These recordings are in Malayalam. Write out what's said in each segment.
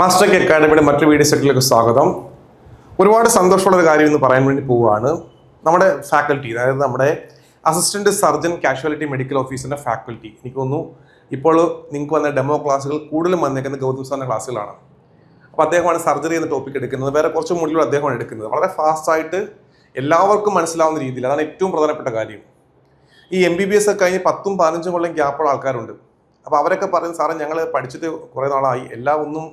മാസ്റ്റർ കെ അക്കാഡമിയുടെ മറ്റു വീഡിയോ സെറ്റിലേക്ക് സ്വാഗതം. ഒരുപാട് സന്തോഷമുള്ള ഒരു കാര്യം എന്ന് പറയാൻ വേണ്ടി പോവുകയാണ്. നമ്മുടെ ഫാക്കൽറ്റി അതായത് നമ്മുടെ അസിസ്റ്റന്റ് സർജൻ കാഷ്വാലിറ്റി മെഡിക്കൽ ഓഫീസിന്റെ ഫാക്കൽറ്റി എനിക്ക് തോന്നുന്നു ഇപ്പോൾ നിങ്ങൾക്ക് വന്ന ഡെമോ ക്ലാസ്സുകൾ കൂടുതലും വന്നേക്കുന്ന ഗൗതം സാറിന്റെ ക്ലാസ്സുകളാണ് അപ്പോൾ അദ്ദേഹമാണ് സർജറി എന്ന ടോപ്പിക് എടുക്കുന്നത്. വേറെ കുറച്ച് മുന്നിലൂടെ അദ്ദേഹമാണ് എടുക്കുന്നത്. വളരെ ഫാസ്റ്റ് ആയിട്ട് എല്ലാവർക്കും മനസ്സിലാവുന്ന രീതിയിൽ അതാണ് ഏറ്റവും പ്രധാനപ്പെട്ട കാര്യം. ഈ എം ബി ബി എസ് ഒക്കെ കഴിഞ്ഞ് പത്തും പതിനഞ്ചും കൊല്ലം ഗ്യാപ്പുള്ള ആൾക്കാരുണ്ട്. അപ്പോൾ അവരൊക്കെ പറയും സാറേ ഞങ്ങൾ പഠിച്ചിട്ട് കുറേ നാളായി. എല്ലാം ഒന്നും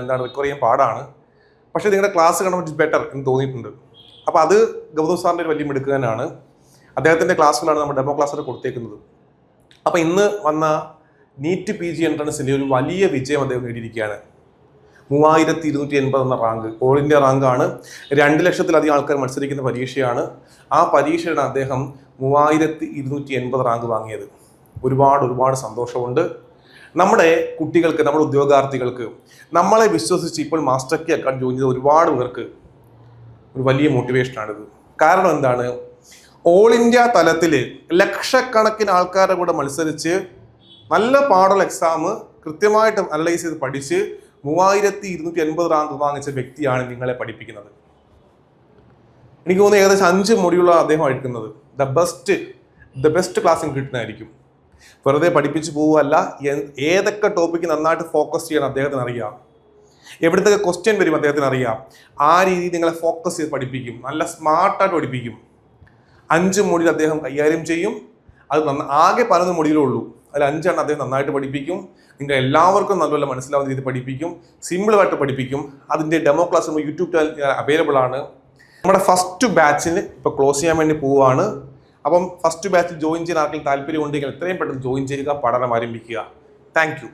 എന്താണ് റിക്കവർ ചെയ്യാൻ പാടാണ്. പക്ഷേ നിങ്ങളുടെ ക്ലാസ് കാണുമ്പോൾ ഇറ്റ്സ് ബെറ്റർ എന്ന് തോന്നിയിട്ടുണ്ട്. അപ്പോൾ അത് ഗൗതം സാറിന്റെ ഒരു വലിയ മിടുക്കുകാനാണ് അദ്ദേഹത്തിന്റെ ക്ലാസ്സുകളാണ് നമ്മൾ ഡെമോ ക്ലാസ്സിൽ കൊടുത്തേക്കുന്നത്. അപ്പോൾ ഇന്ന് വന്ന നീറ്റ് പി ജി എൻട്രൻസിന്റെ ഒരു വലിയ വിജയം അദ്ദേഹം നേടിയിരിക്കുകയാണ്. മൂവായിരത്തി ഇരുന്നൂറ്റി എൺപത് എന്ന റാങ്ക് ഓൾ ഇന്ത്യ റാങ്കാണ് രണ്ട് ലക്ഷത്തിലധികം ആൾക്കാർ മത്സരിക്കുന്ന പരീക്ഷയാണ്. ആ പരീക്ഷയാണ് അദ്ദേഹം മൂവായിരത്തി ഇരുന്നൂറ്റി എൺപത് റാങ്ക് വാങ്ങിയത്. ഒരുപാട് ഒരുപാട് സന്തോഷമുണ്ട്. നമ്മുടെ കുട്ടികൾക്ക് നമ്മുടെ ഉദ്യോഗാർത്ഥികൾക്ക് നമ്മളെ വിശ്വസിച്ച് ഇപ്പോൾ മാസ്റ്റർ കെ അക്കാദമി ജോയിൻ ചെയ്ത ഒരുപാട് പേർക്ക് ഒരു വലിയ മോട്ടിവേഷനാണിത് കാരണം എന്താണ്? ഓൾ ഇന്ത്യ തലത്തിൽ ലക്ഷക്കണക്കിന് ആൾക്കാരുടെ കൂടെ മത്സരിച്ച് നല്ല പാടുള്ള എക്സാം കൃത്യമായിട്ട് അനലൈസ് ചെയ്ത് പഠിച്ച് മൂവായിരത്തി ഇരുന്നൂറ്റി എൺപത് റാങ്ക് വാങ്ങിച്ച വ്യക്തിയാണ് നിങ്ങളെ പഠിപ്പിക്കുന്നത്. എനിക്ക് തോന്നുന്നു ഏകദേശം അഞ്ച് മുടിയുള്ള അദ്ദേഹം എടുക്കുന്നത്. ദ ബെസ്റ്റ് ദ ബെസ്റ്റ് ക്ലാസ്സിന് കിട്ടുന്നതായിരിക്കും. വെറുതെ പഠിപ്പിച്ചു പോവുകയല്ല ഏതൊക്കെ ടോപ്പിക്ക് നന്നായിട്ട് ഫോക്കസ് ചെയ്യണം അദ്ദേഹത്തിന് അറിയാം. എവിടുത്തെ ക്വസ്റ്റ്യൻ വരും അദ്ദേഹത്തിന് അറിയാം. ആ രീതിയിൽ നിങ്ങളെ ഫോക്കസ് ചെയ്ത് പഠിപ്പിക്കും. നല്ല സ്മാർട്ടായിട്ട് പഠിപ്പിക്കും. അഞ്ച് മൊഡ്യൂൾ അദ്ദേഹം കൈകാര്യം ചെയ്യും. അത് നന്ന ആകെ പതിനൊന്ന് മൊഡ്യൂലേ ഉള്ളൂ. അതിൽ അഞ്ചെണ്ണം അദ്ദേഹം നന്നായിട്ട് പഠിപ്പിക്കും. നിങ്ങൾ എല്ലാവർക്കും നല്ലപോലെ മനസ്സിലാവുന്ന രീതിയിൽ പഠിപ്പിക്കും. സിമ്പിളായിട്ട് പഠിപ്പിക്കും. അതിന്റെ demo class YouTube channel available ആണ്. നമ്മുടെ ഫസ്റ്റ് ബാച്ചിന് ഇപ്പോൾ ക്ലോസ് ചെയ്യാൻ വേണ്ടി പോവുകയാണ്. അപ്പം ഫസ്റ്റ് ബാച്ചിൽ ജോയിൻ ചെയ്യാൻ ആർക്കെങ്കിലും താല്പര്യം ഉണ്ടെങ്കിൽ എത്രയും പെട്ടെന്ന് ജോയിൻ ചെയ്യുക പഠനം ആരംഭിക്കുക. താങ്ക്